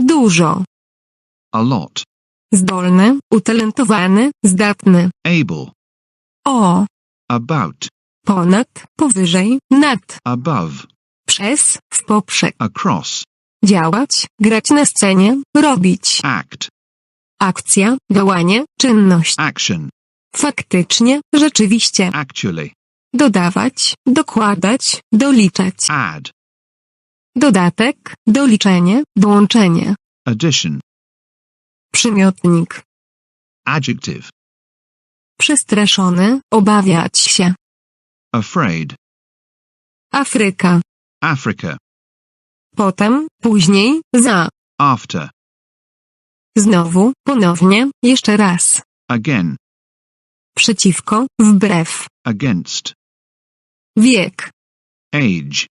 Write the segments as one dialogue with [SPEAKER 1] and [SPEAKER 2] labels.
[SPEAKER 1] dużo.
[SPEAKER 2] A lot.
[SPEAKER 1] Zdolny, utalentowany, zdatny.
[SPEAKER 2] Able.
[SPEAKER 1] O,
[SPEAKER 2] About.
[SPEAKER 1] ponad, powyżej, nad,
[SPEAKER 2] Above.
[SPEAKER 1] przez, w poprzek.
[SPEAKER 2] Across.
[SPEAKER 1] Działać, grać na scenie, robić.
[SPEAKER 2] Act.
[SPEAKER 1] Akcja, działanie, czynność.
[SPEAKER 2] Action.
[SPEAKER 1] Faktycznie, rzeczywiście.
[SPEAKER 2] Actually.
[SPEAKER 1] Dodawać, dokładać, doliczać.
[SPEAKER 2] Add.
[SPEAKER 1] Dodatek, doliczenie, dołączenie.
[SPEAKER 2] Addition.
[SPEAKER 1] Przymiotnik.
[SPEAKER 2] Adjective.
[SPEAKER 1] Przestraszony, obawiać się.
[SPEAKER 2] Afraid.
[SPEAKER 1] Afryka.
[SPEAKER 2] Africa.
[SPEAKER 1] Potem, później, za.
[SPEAKER 2] After.
[SPEAKER 1] Znowu, ponownie, jeszcze raz.
[SPEAKER 2] Again.
[SPEAKER 1] Przeciwko, wbrew.
[SPEAKER 2] Against.
[SPEAKER 1] Wiek.
[SPEAKER 2] Age.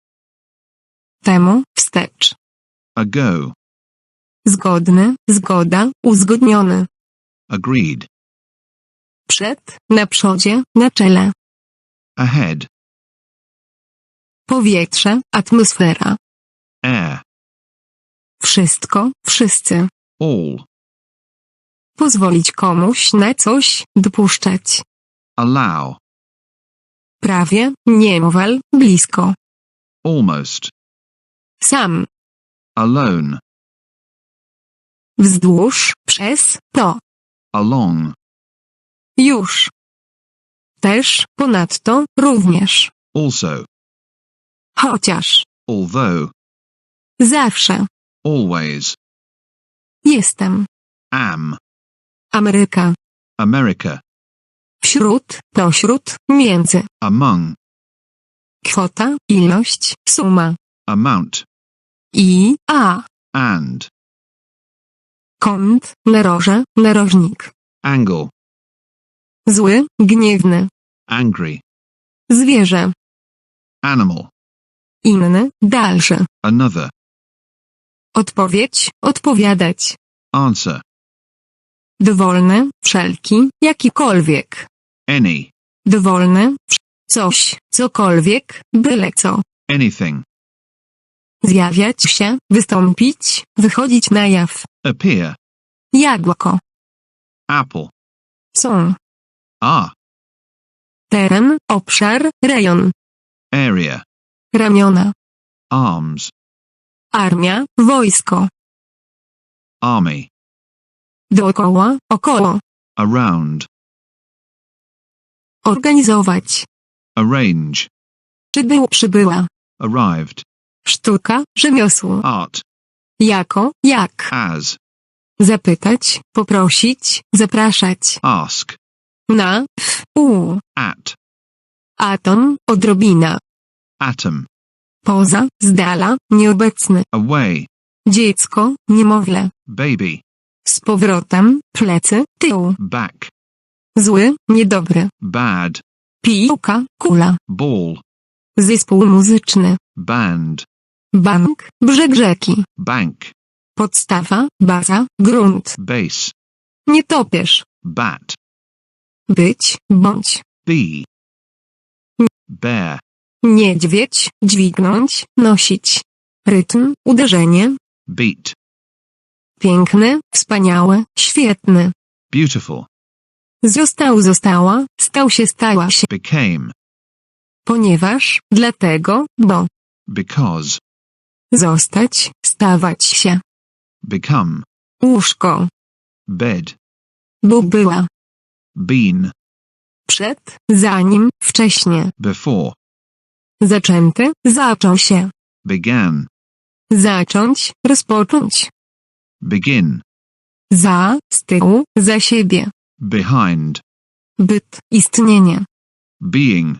[SPEAKER 1] Temu, wstecz.
[SPEAKER 2] Ago.
[SPEAKER 1] Zgodny, zgoda, uzgodniony.
[SPEAKER 2] Agreed.
[SPEAKER 1] Przed, na przodzie, na czele.
[SPEAKER 2] Ahead.
[SPEAKER 1] Powietrze, atmosfera.
[SPEAKER 2] Air.
[SPEAKER 1] Wszystko, wszyscy.
[SPEAKER 2] All.
[SPEAKER 1] Pozwolić komuś na coś, dopuszczać.
[SPEAKER 2] Allow.
[SPEAKER 1] Prawie, niemal, blisko.
[SPEAKER 2] Almost.
[SPEAKER 1] Sam.
[SPEAKER 2] Alone.
[SPEAKER 1] Wzdłuż, przez, to.
[SPEAKER 2] Along.
[SPEAKER 1] Już. Też, ponadto, również.
[SPEAKER 2] Also.
[SPEAKER 1] Chociaż.
[SPEAKER 2] Although.
[SPEAKER 1] Zawsze.
[SPEAKER 2] Always.
[SPEAKER 1] Jestem.
[SPEAKER 2] Am.
[SPEAKER 1] Ameryka.
[SPEAKER 2] America.
[SPEAKER 1] Wśród, pośród, między.
[SPEAKER 2] Among.
[SPEAKER 1] Kwota, ilość, suma.
[SPEAKER 2] Amount.
[SPEAKER 1] I, a.
[SPEAKER 2] And.
[SPEAKER 1] Kąt, naroże, narożnik.
[SPEAKER 2] Angle.
[SPEAKER 1] Zły, gniewny.
[SPEAKER 2] Angry.
[SPEAKER 1] Zwierzę.
[SPEAKER 2] Animal.
[SPEAKER 1] Inny, dalszy.
[SPEAKER 2] Another.
[SPEAKER 1] Odpowiedź, odpowiadać.
[SPEAKER 2] Answer.
[SPEAKER 1] Dowolny, wszelki, jakikolwiek.
[SPEAKER 2] Any.
[SPEAKER 1] Dowolny, coś, cokolwiek, byle co.
[SPEAKER 2] Anything.
[SPEAKER 1] Zjawiać się, wystąpić, wychodzić na jaw.
[SPEAKER 2] Appear.
[SPEAKER 1] Jabłko.
[SPEAKER 2] Apple.
[SPEAKER 1] Są.
[SPEAKER 2] Ah.
[SPEAKER 1] Teren, obszar, rejon.
[SPEAKER 2] Area.
[SPEAKER 1] Ramiona.
[SPEAKER 2] Arms.
[SPEAKER 1] Armia, wojsko.
[SPEAKER 2] Army.
[SPEAKER 1] Dookoła, około.
[SPEAKER 2] Around.
[SPEAKER 1] Organizować.
[SPEAKER 2] Arrange.
[SPEAKER 1] Przybył, przybyła.
[SPEAKER 2] Arrived.
[SPEAKER 1] Sztuka, rzemiosło.
[SPEAKER 2] Art.
[SPEAKER 1] Jako, jak.
[SPEAKER 2] As.
[SPEAKER 1] Zapytać, poprosić, zapraszać.
[SPEAKER 2] Ask.
[SPEAKER 1] Na, w, u.
[SPEAKER 2] At.
[SPEAKER 1] Atom, odrobina.
[SPEAKER 2] Atom.
[SPEAKER 1] Poza, z dala, nieobecny.
[SPEAKER 2] Away.
[SPEAKER 1] Dziecko, niemowlę.
[SPEAKER 2] Baby.
[SPEAKER 1] Z powrotem, plecy, tył.
[SPEAKER 2] Back.
[SPEAKER 1] Zły, niedobry.
[SPEAKER 2] Bad.
[SPEAKER 1] Piłka, kula.
[SPEAKER 2] Ball.
[SPEAKER 1] Zespół muzyczny.
[SPEAKER 2] Band.
[SPEAKER 1] Bank, brzeg rzeki.
[SPEAKER 2] Bank.
[SPEAKER 1] Podstawa, baza, grunt.
[SPEAKER 2] Base.
[SPEAKER 1] Nietopierz.
[SPEAKER 2] Bat.
[SPEAKER 1] Być, bądź.
[SPEAKER 2] Be. Bear.
[SPEAKER 1] Niedźwiedź, dźwignąć, nosić. Rytm, uderzenie.
[SPEAKER 2] Beat.
[SPEAKER 1] Piękny, wspaniały, świetny.
[SPEAKER 2] Beautiful.
[SPEAKER 1] Został, została, stał się, stała się.
[SPEAKER 2] Became.
[SPEAKER 1] Ponieważ, dlatego, bo.
[SPEAKER 2] Because.
[SPEAKER 1] Zostać, stawać się.
[SPEAKER 2] Become.
[SPEAKER 1] Łóżko.
[SPEAKER 2] Bed.
[SPEAKER 1] Bo była.
[SPEAKER 2] Been.
[SPEAKER 1] Przed, zanim, wcześnie.
[SPEAKER 2] Before.
[SPEAKER 1] Zaczęty, zaczął się.
[SPEAKER 2] Began.
[SPEAKER 1] Zacząć, rozpocząć.
[SPEAKER 2] Begin.
[SPEAKER 1] Za, z tyłu, za siebie.
[SPEAKER 2] Behind.
[SPEAKER 1] Byt, istnienie.
[SPEAKER 2] Being.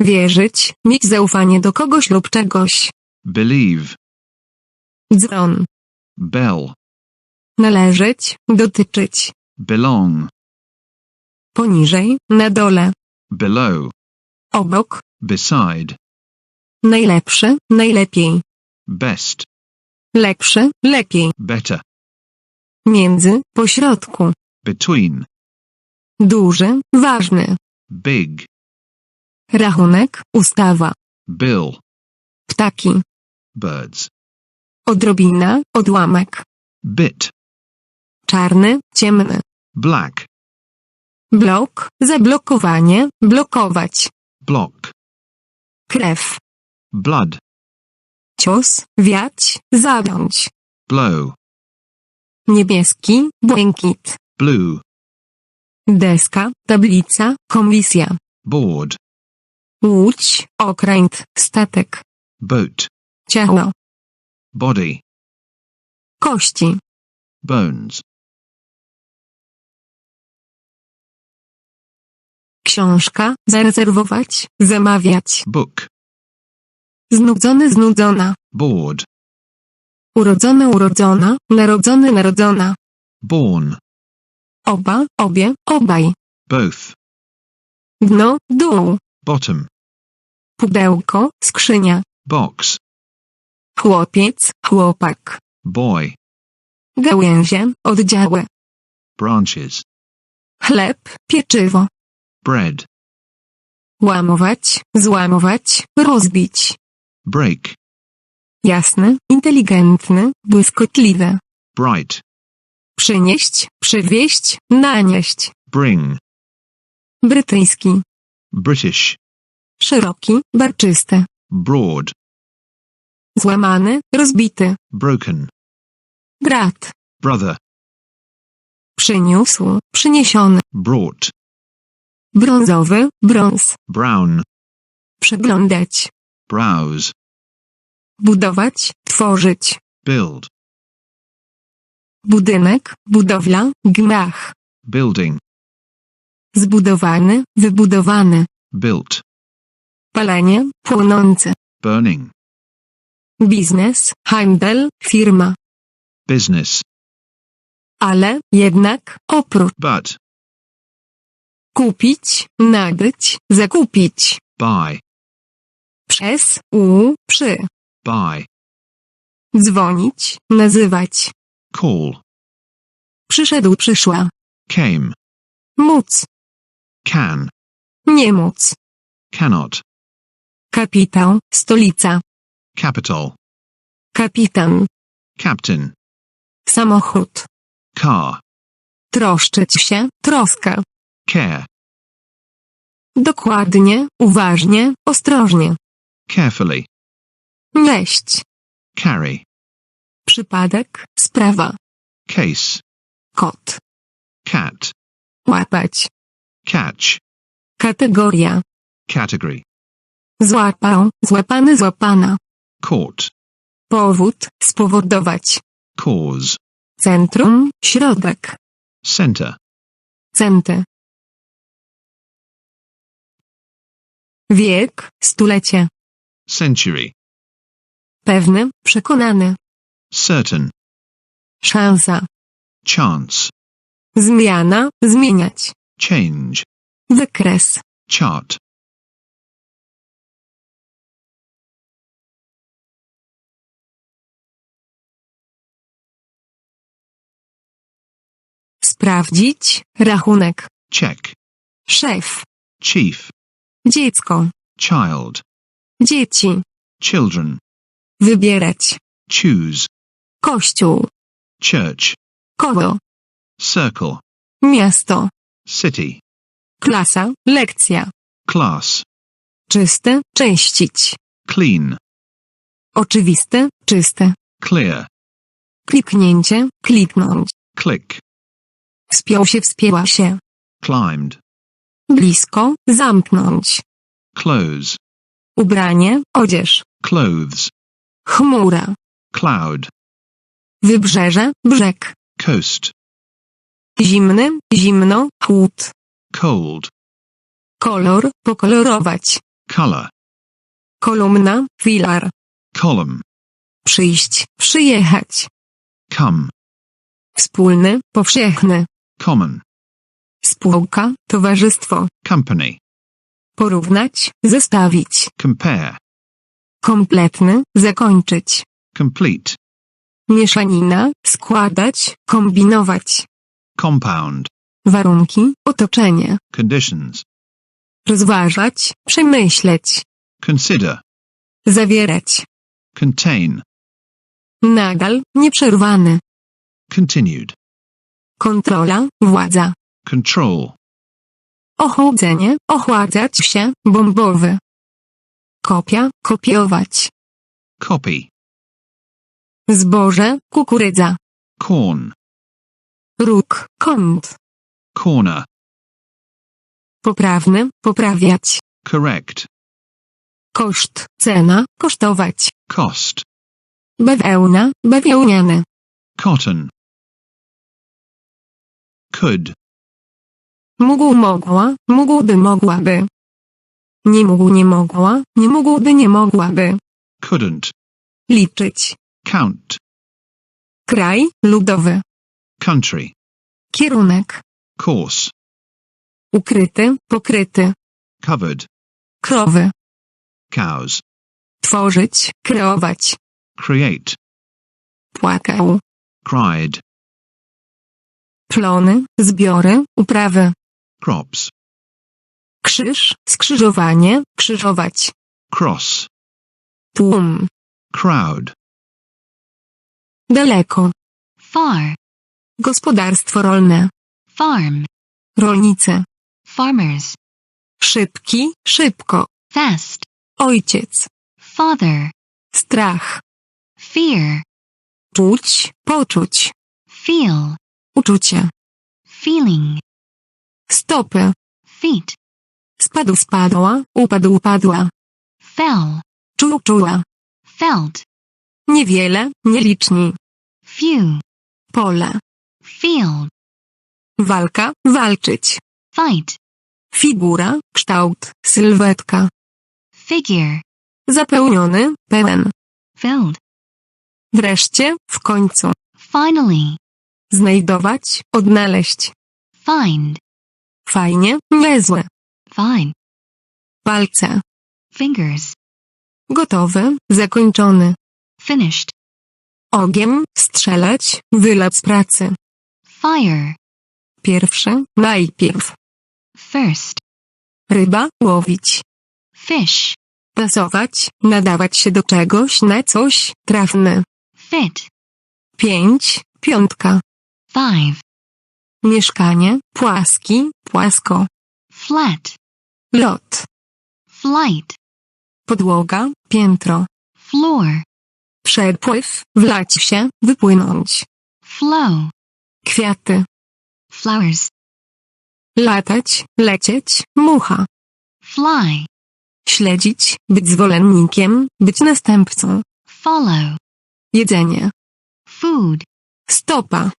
[SPEAKER 1] Wierzyć, mieć zaufanie do kogoś lub czegoś.
[SPEAKER 2] Believe.
[SPEAKER 1] Dzwon.
[SPEAKER 2] Bell.
[SPEAKER 1] Należeć, dotyczyć.
[SPEAKER 2] Belong.
[SPEAKER 1] Poniżej, na dole.
[SPEAKER 2] Below.
[SPEAKER 1] Obok.
[SPEAKER 2] Beside.
[SPEAKER 1] Najlepszy, najlepiej.
[SPEAKER 2] Best.
[SPEAKER 1] Lepszy, lepiej.
[SPEAKER 2] Better.
[SPEAKER 1] Między, pośrodku.
[SPEAKER 2] Between.
[SPEAKER 1] Duży, ważny.
[SPEAKER 2] Big.
[SPEAKER 1] Rachunek, ustawa.
[SPEAKER 2] Bill.
[SPEAKER 1] Ptaki.
[SPEAKER 2] Birds.
[SPEAKER 1] Odrobina, odłamek.
[SPEAKER 2] Bit.
[SPEAKER 1] Czarny, ciemny.
[SPEAKER 2] Black.
[SPEAKER 1] Blok, zablokowanie, blokować.
[SPEAKER 2] Block.
[SPEAKER 1] Krew.
[SPEAKER 2] Blood.
[SPEAKER 1] Cios, wiać, zagiąć.
[SPEAKER 2] Blow.
[SPEAKER 1] Niebieski, błękit.
[SPEAKER 2] Blue.
[SPEAKER 1] Deska, tablica, komisja.
[SPEAKER 2] Board.
[SPEAKER 1] Łódź, okręt, statek.
[SPEAKER 2] Boat.
[SPEAKER 1] Ciało.
[SPEAKER 2] Body.
[SPEAKER 1] Kości.
[SPEAKER 2] Bones.
[SPEAKER 1] Książka, zarezerwować, zamawiać.
[SPEAKER 2] Book.
[SPEAKER 1] Znudzony, znudzona.
[SPEAKER 2] Board.
[SPEAKER 1] Urodzony, urodzona, narodzony, narodzona.
[SPEAKER 2] Born.
[SPEAKER 1] Oba, obie, obaj.
[SPEAKER 2] Both.
[SPEAKER 1] Dno, dół.
[SPEAKER 2] Bottom.
[SPEAKER 1] Pudełko, skrzynia.
[SPEAKER 2] Box.
[SPEAKER 1] Chłopiec, chłopak.
[SPEAKER 2] Boy.
[SPEAKER 1] Gałęzie, oddziały.
[SPEAKER 2] Branches.
[SPEAKER 1] Chleb, pieczywo.
[SPEAKER 2] Bread.
[SPEAKER 1] Łamować, złamować, rozbić.
[SPEAKER 2] Break.
[SPEAKER 1] Jasny, inteligentny, błyskotliwy.
[SPEAKER 2] Bright.
[SPEAKER 1] Przynieść, przywieźć, nanieść.
[SPEAKER 2] Bring.
[SPEAKER 1] Brytyjski.
[SPEAKER 2] British.
[SPEAKER 1] Szeroki, barczysty.
[SPEAKER 2] Broad.
[SPEAKER 1] Złamany, rozbity.
[SPEAKER 2] Broken.
[SPEAKER 1] Brat.
[SPEAKER 2] Brother.
[SPEAKER 1] Przyniósł, przyniesiony.
[SPEAKER 2] Brought.
[SPEAKER 1] Brązowy, brąz.
[SPEAKER 2] Brown.
[SPEAKER 1] Przeglądać.
[SPEAKER 2] Browse.
[SPEAKER 1] Budować, tworzyć.
[SPEAKER 2] Build.
[SPEAKER 1] Budynek, budowla, gmach.
[SPEAKER 2] Building.
[SPEAKER 1] Zbudowany, wybudowany.
[SPEAKER 2] Built.
[SPEAKER 1] Palenie, płonący.
[SPEAKER 2] Burning.
[SPEAKER 1] Biznes, handel, firma.
[SPEAKER 2] Business.
[SPEAKER 1] Ale, jednak, oprócz.
[SPEAKER 2] But.
[SPEAKER 1] Kupić, nabyć, zakupić.
[SPEAKER 2] Buy.
[SPEAKER 1] Przez, u, przy.
[SPEAKER 2] Buy.
[SPEAKER 1] Dzwonić, nazywać.
[SPEAKER 2] Call.
[SPEAKER 1] Przyszedł, przyszła.
[SPEAKER 2] Came.
[SPEAKER 1] Móc,
[SPEAKER 2] Can.
[SPEAKER 1] nie móc.
[SPEAKER 2] Cannot.
[SPEAKER 1] Kapitał, stolica.
[SPEAKER 2] Capital.
[SPEAKER 1] Kapitan,
[SPEAKER 2] Captain.
[SPEAKER 1] samochód.
[SPEAKER 2] Car.
[SPEAKER 1] Troszczyć się, troska.
[SPEAKER 2] Care.
[SPEAKER 1] Dokładnie, uważnie, ostrożnie.
[SPEAKER 2] Carefully.
[SPEAKER 1] Leść.
[SPEAKER 2] Carry.
[SPEAKER 1] Przypadek, sprawa.
[SPEAKER 2] Case.
[SPEAKER 1] Kot.
[SPEAKER 2] Cat.
[SPEAKER 1] Łapać.
[SPEAKER 2] Catch.
[SPEAKER 1] Kategoria.
[SPEAKER 2] Category.
[SPEAKER 1] Złapał, złapany, złapana.
[SPEAKER 2] Caught.
[SPEAKER 1] Powód, spowodować.
[SPEAKER 2] Cause.
[SPEAKER 1] Centrum, środek.
[SPEAKER 2] Center.
[SPEAKER 1] Centy. Wiek, stulecie.
[SPEAKER 2] Century.
[SPEAKER 1] Pewny, przekonany.
[SPEAKER 2] Certain.
[SPEAKER 1] Szansa.
[SPEAKER 2] Chance.
[SPEAKER 1] Zmiana, zmieniać.
[SPEAKER 2] Change.
[SPEAKER 1] Wykres.
[SPEAKER 2] Chart.
[SPEAKER 1] Sprawdzić, rachunek.
[SPEAKER 2] Check.
[SPEAKER 1] Szef.
[SPEAKER 2] Chief.
[SPEAKER 1] Dziecko.
[SPEAKER 2] Child.
[SPEAKER 1] Dzieci.
[SPEAKER 2] Children.
[SPEAKER 1] Wybierać.
[SPEAKER 2] Choose.
[SPEAKER 1] Kościół.
[SPEAKER 2] Church.
[SPEAKER 1] Koło.
[SPEAKER 2] Circle.
[SPEAKER 1] Miasto.
[SPEAKER 2] City.
[SPEAKER 1] Klasa, lekcja.
[SPEAKER 2] Class.
[SPEAKER 1] Czyste, czyścić.
[SPEAKER 2] Clean.
[SPEAKER 1] Oczywiste, czyste.
[SPEAKER 2] Clear.
[SPEAKER 1] Kliknięcie, kliknąć.
[SPEAKER 2] Click.
[SPEAKER 1] Wspiął się, wspięła się.
[SPEAKER 2] Climbed.
[SPEAKER 1] Blisko, zamknąć.
[SPEAKER 2] Close.
[SPEAKER 1] Ubranie, odzież.
[SPEAKER 2] Clothes.
[SPEAKER 1] Chmura.
[SPEAKER 2] Cloud.
[SPEAKER 1] Wybrzeże, brzeg.
[SPEAKER 2] Coast.
[SPEAKER 1] Zimny, zimno, chłód.
[SPEAKER 2] Cold.
[SPEAKER 1] Kolor, pokolorować.
[SPEAKER 2] Color.
[SPEAKER 1] Kolumna, filar.
[SPEAKER 2] Column.
[SPEAKER 1] Przyjść, przyjechać.
[SPEAKER 2] Come.
[SPEAKER 1] Wspólny, powszechny.
[SPEAKER 2] Common.
[SPEAKER 1] Spółka, towarzystwo.
[SPEAKER 2] Company.
[SPEAKER 1] Porównać, zestawić.
[SPEAKER 2] Compare.
[SPEAKER 1] Kompletny, zakończyć.
[SPEAKER 2] Complete.
[SPEAKER 1] Mieszanina, składać, kombinować.
[SPEAKER 2] Compound.
[SPEAKER 1] Warunki, otoczenie.
[SPEAKER 2] Conditions.
[SPEAKER 1] Rozważać, przemyśleć.
[SPEAKER 2] Consider.
[SPEAKER 1] Zawierać.
[SPEAKER 2] Contain.
[SPEAKER 1] Nadal, nieprzerwany.
[SPEAKER 2] Continued.
[SPEAKER 1] Kontrola, władza.
[SPEAKER 2] Control.
[SPEAKER 1] Ochłodzenie, ochładzać się, bombowy. Kopia, kopiować.
[SPEAKER 2] Copy.
[SPEAKER 1] Zboże, kukurydza.
[SPEAKER 2] Corn.
[SPEAKER 1] Róg, kąt.
[SPEAKER 2] Corner.
[SPEAKER 1] Poprawny, poprawiać.
[SPEAKER 2] Correct.
[SPEAKER 1] Koszt, cena, kosztować.
[SPEAKER 2] Cost.
[SPEAKER 1] Bawełna, bawełniany.
[SPEAKER 2] Cotton. Could.
[SPEAKER 1] Mógł, mogła, mógłby, mogłaby. Nie mógł, nie mogła, nie mógłby, nie mogłaby.
[SPEAKER 2] Couldn't.
[SPEAKER 1] Liczyć.
[SPEAKER 2] Count.
[SPEAKER 1] Kraj, ludowy.
[SPEAKER 2] Country.
[SPEAKER 1] Kierunek.
[SPEAKER 2] Course.
[SPEAKER 1] Ukryty, pokryty.
[SPEAKER 2] Covered.
[SPEAKER 1] Krowy.
[SPEAKER 2] Cows.
[SPEAKER 1] Tworzyć, kreować.
[SPEAKER 2] Create.
[SPEAKER 1] Płakał.
[SPEAKER 2] Cried.
[SPEAKER 1] Plony, zbiory, uprawy.
[SPEAKER 2] Crops.
[SPEAKER 1] Krzyż, skrzyżowanie, krzyżować.
[SPEAKER 2] Cross.
[SPEAKER 1] Tłum.
[SPEAKER 2] Crowd.
[SPEAKER 1] Daleko.
[SPEAKER 3] far,
[SPEAKER 1] Gospodarstwo rolne.
[SPEAKER 3] farm,
[SPEAKER 1] Rolnicy.
[SPEAKER 3] farmers,
[SPEAKER 1] Szybki, szybko.
[SPEAKER 3] fast,
[SPEAKER 1] Ojciec.
[SPEAKER 3] father,
[SPEAKER 1] Strach.
[SPEAKER 3] fear,
[SPEAKER 1] Czuć, poczuć.
[SPEAKER 3] feel,
[SPEAKER 1] Uczucie.
[SPEAKER 3] feeling,
[SPEAKER 1] Stopy.
[SPEAKER 3] feet,
[SPEAKER 1] Spadł, spadła, upadł, upadła.
[SPEAKER 3] fell,
[SPEAKER 1] Czuł, czuła.
[SPEAKER 3] felt,
[SPEAKER 1] Niewiele, nieliczni.
[SPEAKER 3] few,
[SPEAKER 1] Pole.
[SPEAKER 3] field,
[SPEAKER 1] Walka, walczyć.
[SPEAKER 3] fight,
[SPEAKER 1] Figura, kształt, sylwetka.
[SPEAKER 3] figure,
[SPEAKER 1] Zapełniony, pełen.
[SPEAKER 3] filled,
[SPEAKER 1] Wreszcie, w końcu.
[SPEAKER 3] finally,
[SPEAKER 1] Znajdować, odnaleźć.
[SPEAKER 3] find,
[SPEAKER 1] Fajnie, niezłe.
[SPEAKER 3] fine,
[SPEAKER 1] Palce.
[SPEAKER 3] fingers,
[SPEAKER 1] Gotowy, zakończony.
[SPEAKER 3] finished,
[SPEAKER 1] Ogiem, strzelać, wylot z pracy.
[SPEAKER 3] fire,
[SPEAKER 1] Pierwsze, najpierw.
[SPEAKER 3] first,
[SPEAKER 1] Ryba, łowić.
[SPEAKER 3] fish,
[SPEAKER 1] Pasować, nadawać się do czegoś, na coś, trafny.
[SPEAKER 3] fit,
[SPEAKER 1] Pięć, piątka.
[SPEAKER 3] Five,
[SPEAKER 1] Mieszkanie, płaski, płasko.
[SPEAKER 3] flat,
[SPEAKER 1] Lot.
[SPEAKER 3] flight,
[SPEAKER 1] Podłoga, piętro.
[SPEAKER 3] floor,
[SPEAKER 1] Przepływ, wlać się, wypłynąć.
[SPEAKER 3] flow,
[SPEAKER 1] Kwiaty.
[SPEAKER 3] flowers,
[SPEAKER 1] Latać, lecieć, mucha.
[SPEAKER 3] fly,
[SPEAKER 1] Śledzić, być zwolennikiem, być następcą.
[SPEAKER 3] follow,
[SPEAKER 1] Jedzenie.
[SPEAKER 3] food,
[SPEAKER 1] Stopa.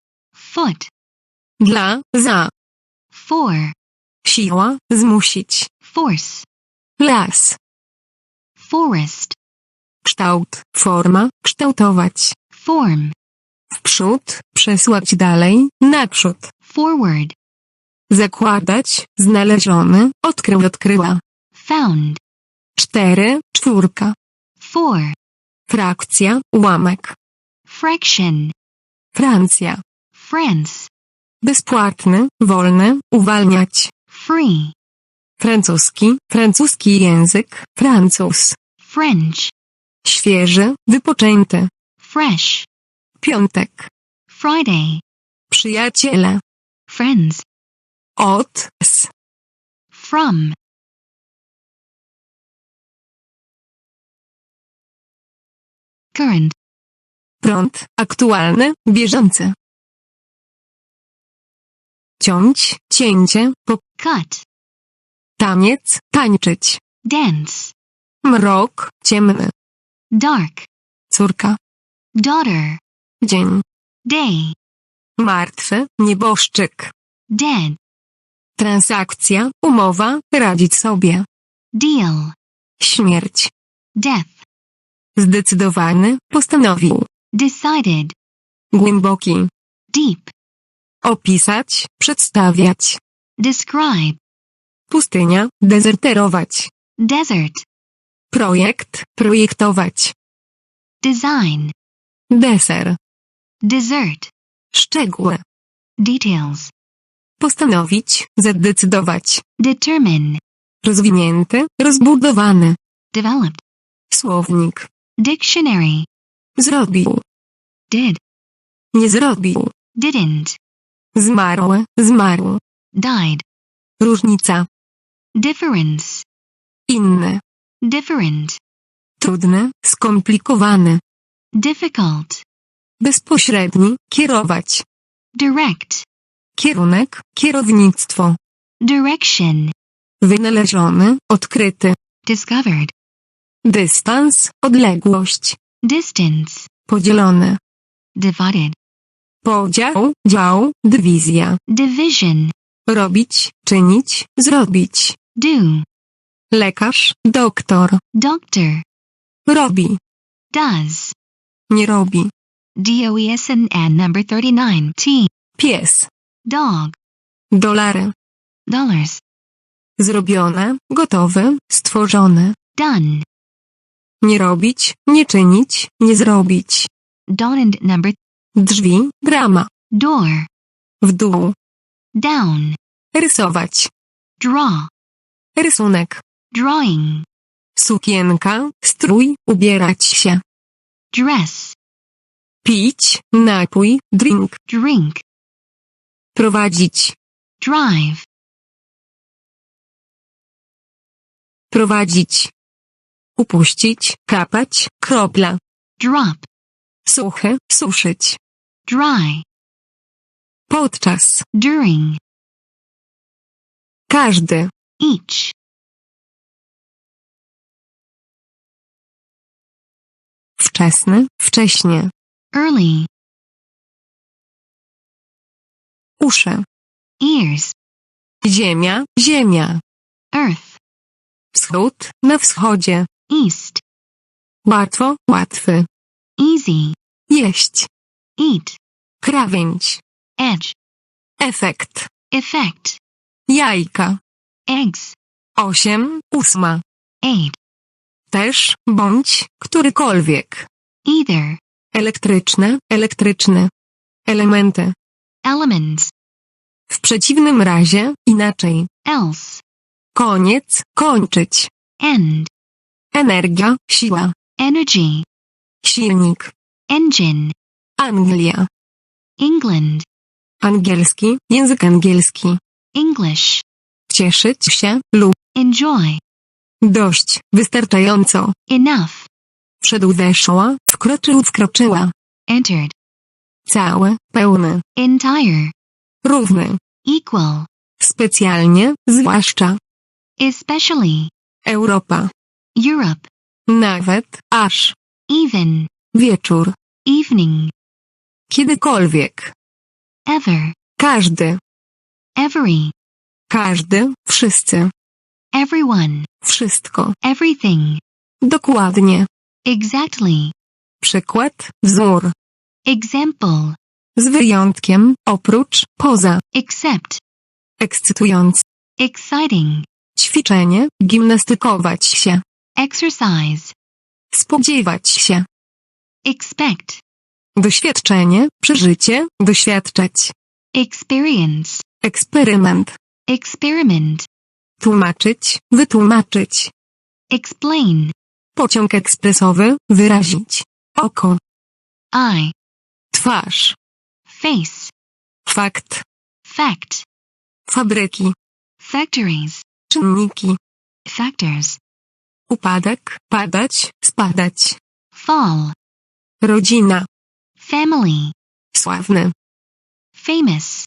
[SPEAKER 3] Foot,
[SPEAKER 1] Dla, za.
[SPEAKER 3] for,
[SPEAKER 1] Siła, zmusić.
[SPEAKER 3] force,
[SPEAKER 1] Las.
[SPEAKER 3] forest,
[SPEAKER 1] Kształt, forma, kształtować.
[SPEAKER 3] form,
[SPEAKER 1] W przód, przesłać dalej, naprzód.
[SPEAKER 3] forward,
[SPEAKER 1] Zakładać, znaleziony, odkrył, odkryła.
[SPEAKER 3] found,
[SPEAKER 1] Cztery, czwórka.
[SPEAKER 3] four,
[SPEAKER 1] Frakcja, ułamek.
[SPEAKER 3] fraction,
[SPEAKER 1] Francja.
[SPEAKER 3] France,
[SPEAKER 1] Bezpłatny, wolny, uwalniać.
[SPEAKER 3] free,
[SPEAKER 1] Francuski, francuski język, Francuz.
[SPEAKER 3] French,
[SPEAKER 1] Świeży, wypoczęty.
[SPEAKER 3] fresh,
[SPEAKER 1] Piątek.
[SPEAKER 3] Friday,
[SPEAKER 1] Przyjaciele.
[SPEAKER 3] friends,
[SPEAKER 1] Od, s.
[SPEAKER 3] from, current,
[SPEAKER 1] Prąd, aktualny, bieżący. Ciąć, cięcie, po,
[SPEAKER 3] cut,
[SPEAKER 1] taniec, tańczyć.
[SPEAKER 3] dance,
[SPEAKER 1] Mrok, ciemny.
[SPEAKER 3] dark,
[SPEAKER 1] Córka.
[SPEAKER 3] daughter,
[SPEAKER 1] Dzień.
[SPEAKER 3] day,
[SPEAKER 1] Martwy, nieboszczyk.
[SPEAKER 3] dead,
[SPEAKER 1] Transakcja, umowa, radzić sobie.
[SPEAKER 3] deal,
[SPEAKER 1] Śmierć.
[SPEAKER 3] death,
[SPEAKER 1] Zdecydowany, postanowił.
[SPEAKER 3] decided,
[SPEAKER 1] Głęboki.
[SPEAKER 3] deep,
[SPEAKER 1] Opisać, przedstawiać.
[SPEAKER 3] describe,
[SPEAKER 1] Pustynia, dezerterować.
[SPEAKER 3] desert,
[SPEAKER 1] Projekt, projektować.
[SPEAKER 3] design,
[SPEAKER 1] Deser.
[SPEAKER 3] dessert,
[SPEAKER 1] Szczegóły.
[SPEAKER 3] details,
[SPEAKER 1] Postanowić, zadecydować.
[SPEAKER 3] determine,
[SPEAKER 1] Rozwinięty, rozbudowany.
[SPEAKER 3] developed,
[SPEAKER 1] Słownik.
[SPEAKER 3] dictionary,
[SPEAKER 1] Zrobił.
[SPEAKER 3] did,
[SPEAKER 1] Nie zrobił.
[SPEAKER 3] didn't,
[SPEAKER 1] Zmarły, zmarł.
[SPEAKER 3] died,
[SPEAKER 1] Różnica.
[SPEAKER 3] difference,
[SPEAKER 1] Inny.
[SPEAKER 3] different,
[SPEAKER 1] Trudny, skomplikowany.
[SPEAKER 3] difficult,
[SPEAKER 1] Bezpośredni, kierować.
[SPEAKER 3] direct,
[SPEAKER 1] Kierunek, kierownictwo.
[SPEAKER 3] direction,
[SPEAKER 1] Wynaleziony, odkryty.
[SPEAKER 3] discovered,
[SPEAKER 1] Dystans, odległość.
[SPEAKER 3] distance,
[SPEAKER 1] Podzielony.
[SPEAKER 3] divided,
[SPEAKER 1] Podział, dział, dywizja.
[SPEAKER 3] division,
[SPEAKER 1] Robić, czynić, zrobić.
[SPEAKER 3] do,
[SPEAKER 1] Lekarz, doktor.
[SPEAKER 3] doctor,
[SPEAKER 1] Robi,
[SPEAKER 3] does.
[SPEAKER 1] nie robi.
[SPEAKER 3] DOESN and number 39 T.
[SPEAKER 1] Pies.
[SPEAKER 3] Dog.
[SPEAKER 1] Dolary.
[SPEAKER 3] Dollars.
[SPEAKER 1] Zrobione, gotowe, stworzone.
[SPEAKER 3] Done.
[SPEAKER 1] Nie robić, nie czynić, nie zrobić.
[SPEAKER 3] Dawn and number
[SPEAKER 1] Drzwi, brama.
[SPEAKER 3] door.
[SPEAKER 1] W dół.
[SPEAKER 3] Down.
[SPEAKER 1] Rysować.
[SPEAKER 3] Draw.
[SPEAKER 1] Rysunek.
[SPEAKER 3] Drawing.
[SPEAKER 1] Sukienka, strój, ubierać się.
[SPEAKER 3] Dress.
[SPEAKER 1] Pić, napój, drink.
[SPEAKER 3] Drink.
[SPEAKER 1] Prowadzić.
[SPEAKER 3] Drive.
[SPEAKER 1] Prowadzić. Upuścić, kapać, kropla.
[SPEAKER 3] Drop.
[SPEAKER 1] Suche, suszyć.
[SPEAKER 3] Dry.
[SPEAKER 1] Podczas.
[SPEAKER 3] During.
[SPEAKER 1] Każdy.
[SPEAKER 3] Each.
[SPEAKER 1] Wczesny, wcześnie.
[SPEAKER 3] Early.
[SPEAKER 1] Uszy.
[SPEAKER 3] Ears.
[SPEAKER 1] Ziemia, ziemia.
[SPEAKER 3] Earth.
[SPEAKER 1] Wschód, na wschodzie.
[SPEAKER 3] East.
[SPEAKER 1] Łatwo, łatwy.
[SPEAKER 3] Easy.
[SPEAKER 1] Jeść.
[SPEAKER 3] Eat.
[SPEAKER 1] Krawędź.
[SPEAKER 3] Edge.
[SPEAKER 1] Efekt.
[SPEAKER 3] Effect.
[SPEAKER 1] Jajka.
[SPEAKER 3] Eggs.
[SPEAKER 1] Osiem, ósma.
[SPEAKER 3] Eight.
[SPEAKER 1] Też, bądź, którykolwiek.
[SPEAKER 3] Either.
[SPEAKER 1] Elektryczne, elektryczny. Elementy.
[SPEAKER 3] Elements.
[SPEAKER 1] W przeciwnym razie, inaczej.
[SPEAKER 3] Else.
[SPEAKER 1] Koniec, kończyć.
[SPEAKER 3] End.
[SPEAKER 1] Energia, siła.
[SPEAKER 3] Energy.
[SPEAKER 1] Silnik.
[SPEAKER 3] Engine.
[SPEAKER 1] Anglia.
[SPEAKER 3] England.
[SPEAKER 1] Angielski, język angielski.
[SPEAKER 3] English.
[SPEAKER 1] Cieszyć się, lub.
[SPEAKER 3] Enjoy.
[SPEAKER 1] Dość, wystarczająco.
[SPEAKER 3] Enough.
[SPEAKER 1] Wszedł weszła, wkroczył wkroczyła.
[SPEAKER 3] Entered.
[SPEAKER 1] Cały, pełny.
[SPEAKER 3] Entire.
[SPEAKER 1] Równy.
[SPEAKER 3] Equal.
[SPEAKER 1] Specjalnie, zwłaszcza.
[SPEAKER 3] Especially.
[SPEAKER 1] Europa.
[SPEAKER 3] Europe.
[SPEAKER 1] Nawet, aż.
[SPEAKER 3] Even.
[SPEAKER 1] Wieczór.
[SPEAKER 3] Evening.
[SPEAKER 1] Kiedykolwiek.
[SPEAKER 3] Ever.
[SPEAKER 1] Każdy.
[SPEAKER 3] Every.
[SPEAKER 1] Każdy, wszyscy.
[SPEAKER 3] Everyone.
[SPEAKER 1] Wszystko.
[SPEAKER 3] Everything.
[SPEAKER 1] Dokładnie.
[SPEAKER 3] Exactly.
[SPEAKER 1] Przykład, wzór.
[SPEAKER 3] Example.
[SPEAKER 1] Z wyjątkiem, oprócz, poza.
[SPEAKER 3] Except.
[SPEAKER 1] Ekscytujący.
[SPEAKER 3] Exciting.
[SPEAKER 1] Ćwiczenie, gimnastykować się.
[SPEAKER 3] Exercise.
[SPEAKER 1] Spodziewać się.
[SPEAKER 3] Expect.
[SPEAKER 1] Doświadczenie, przeżycie, doświadczać.
[SPEAKER 3] Experience.
[SPEAKER 1] Eksperyment.
[SPEAKER 3] Experiment.
[SPEAKER 1] Tłumaczyć, wytłumaczyć.
[SPEAKER 3] Explain.
[SPEAKER 1] Pociąg ekspresowy, wyrazić. Oko.
[SPEAKER 3] Eye.
[SPEAKER 1] Twarz.
[SPEAKER 3] Face.
[SPEAKER 1] Fakt.
[SPEAKER 3] Fact.
[SPEAKER 1] Fabryki.
[SPEAKER 3] Factories.
[SPEAKER 1] Czynniki.
[SPEAKER 3] Factors.
[SPEAKER 1] Upadek, padać, spadać.
[SPEAKER 3] Fall.
[SPEAKER 1] Rodzina.
[SPEAKER 3] Family.
[SPEAKER 1] Sławny.
[SPEAKER 3] Famous.